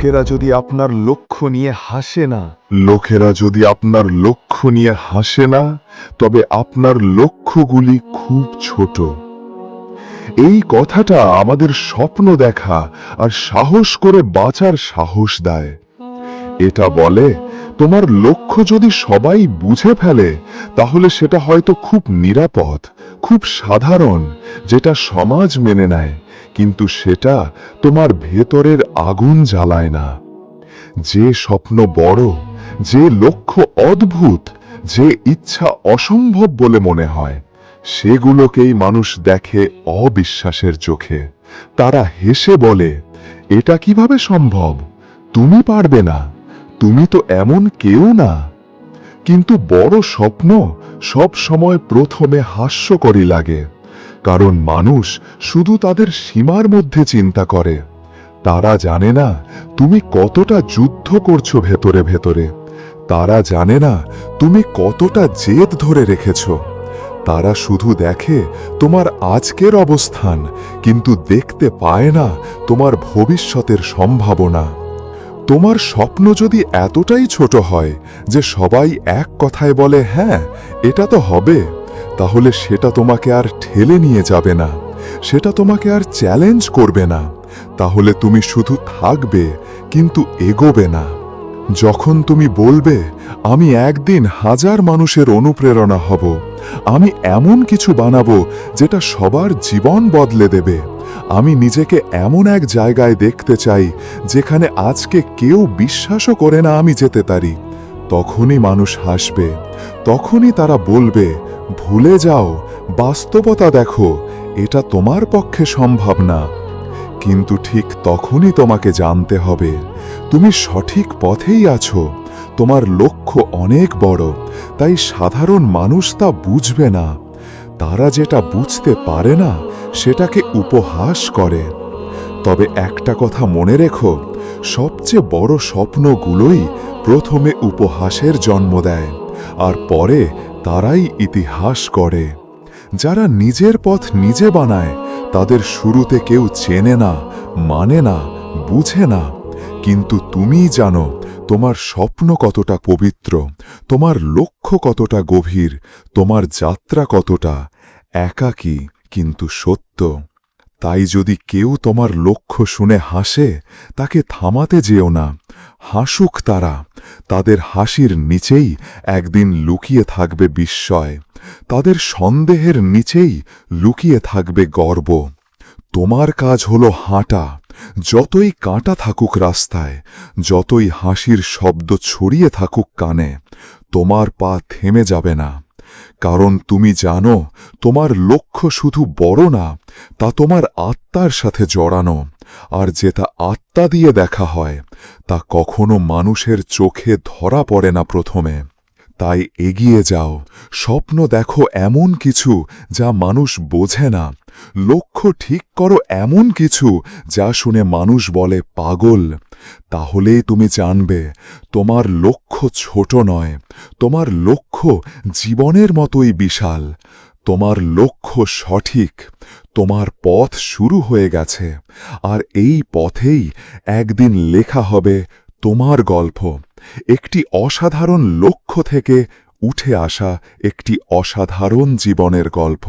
লোকেরা যদি আপনার লক্ষ্য নিয়ে হাসে না, লোকেরা যদি আপনার লক্ষ্য নিয়ে হাসে না, তবে আপনার লক্ষ্যগুলি খুব ছোট। এই কথাটা আমাদের স্বপ্ন দেখা আর সাহস করে বাঁচার সাহস দেয়। এটা বলে, তোমার লক্ষ্য যদি সবাই বুঝে ফেলে, তাহলে সেটা হয়তো খুব নিরাপদ। খুব সাধারণ, যেটা সমাজ মেনে নেয়, কিন্তু সেটা তোমার ভেতরের আগুন জ্বালায় না। যে স্বপ্ন বড়, যে লক্ষ্য অদ্ভুত, যে ইচ্ছা অসম্ভব বলে মনে হয়, সেগুলোকেই মানুষ দেখে অবিশ্বাসের চোখে। তারা হেসে বলে, এটা কীভাবে সম্ভব? তুমি পারবে না। তুমি তো এমন কেউ না। কিন্তু বড় স্বপ্ন সব সময় প্রথমে হাস্যকরী লাগে, কারণ মানুষ শুধু তাদের সীমার মধ্যে চিন্তা করে। তারা জানে না তুমি কতটা যুদ্ধ করছ ভেতরে ভেতরে। তারা জানে না তুমি কতটা জেদ ধরে রেখেছ। তারা শুধু দেখে তোমার আজকের অবস্থান, কিন্তু দেখতে পায় না তোমার ভবিষ্যতের সম্ভাবনা। তোমার স্বপ্ন যদি এতটাই ছোট হয় যে সবাই এক কথায় বলে হ্যাঁ এটা তো হবে, তাহলে সেটা তোমাকে আর ঠেলে নিয়ে যাবে না, সেটা তোমাকে আর চ্যালেঞ্জ করবে না। তাহলে তুমি শুধু থাকবে, কিন্তু এগোবে না। যখন তুমি বলবে, আমি একদিন হাজার মানুষের অনুপ্রেরণা হব, আমি এমন কিছু বানাবো যেটা সবার জীবন বদলে দেবে। আমি নিজেকে এমন এক জায়গায় দেখতে চাই, যেখানে আজকে কেউ বিশ্বাসও করে না আমি যেতে পারি। তখনই মানুষ হাসবে, তখনই তারা বলবে, ভুলে যাও, বাস্তবতা দেখো, এটা তোমার পক্ষে সম্ভব না। কিন্তু ঠিক তখনই তোমাকে জানতে হবে। তুমি সঠিক পথেই আছো। তোমার লক্ষ্য অনেক বড়, তাই সাধারণ মানুষ তা বুঝবে না। তারা যেটা বুঝতে পারে না, সেটাকে উপহাস করে। তবে একটা কথা মনে রেখো, সবচেয়ে বড় স্বপ্নগুলোই প্রথমে উপহাসের জন্ম দেয়, আর পরে তারাই ইতিহাস করে। যারা নিজের পথ নিজে বানায়, তাদের শুরুতে কেউ চেনে না মানে না, বুঝে না। কিন্তু তুমিই জানো, তোমার স্বপ্ন কতটা পবিত্র, তোমার লক্ষ্য কতটা গভীর, তোমার যাত্রা কতটা একাকী কিন্তু সত্য। তাই যদি কেউ তোমার লক্ষ্য শুনে হাসে, তাকে থামাতে যেও না। হাসুক তারা, তাদের হাসির নিচেই একদিন লুকিয়ে থাকবে বিস্ময়, তাদের সন্দেহের নিচেই লুকিয়ে থাকবে গর্ব। তোমার কাজ হলো হাঁটা। যতই কাঁটা থাকুক রাস্তায়, যতই হাসির শব্দ ছড়িয়ে থাকুক কানে, তোমার পা থেমে যাবে না। কারণ তুমি জানো, তোমার লক্ষ্য শুধু বড় না, তা তোমার আত্মার সাথে জড়ানো। আর যেটা আত্মা দিয়ে দেখা হয়, তা কখনো মানুষের চোখে ধরা পড়ে না প্রথমে। তাই এগিয়ে যাও। স্বপ্ন দেখো এমন কিছু যা মানুষ বোঝে না। লক্ষ্য ঠিক করো এমন কিছু যা শুনে মানুষ বলে পাগল। তাহলেই তুমি জানবে, তোমার লক্ষ্য ছোট নয়, তোমার লক্ষ্য জীবনের মতোই বিশাল। তোমার লক্ষ্য সঠিক, তোমার পথ শুরু হয়ে গেছে। আর এই পথেই একদিন লেখা হবে তোমার গল্প। একটি অসাধারণ লক্ষ্য থেকে উঠে আসা একটি অসাধারণ জীবনের গল্প।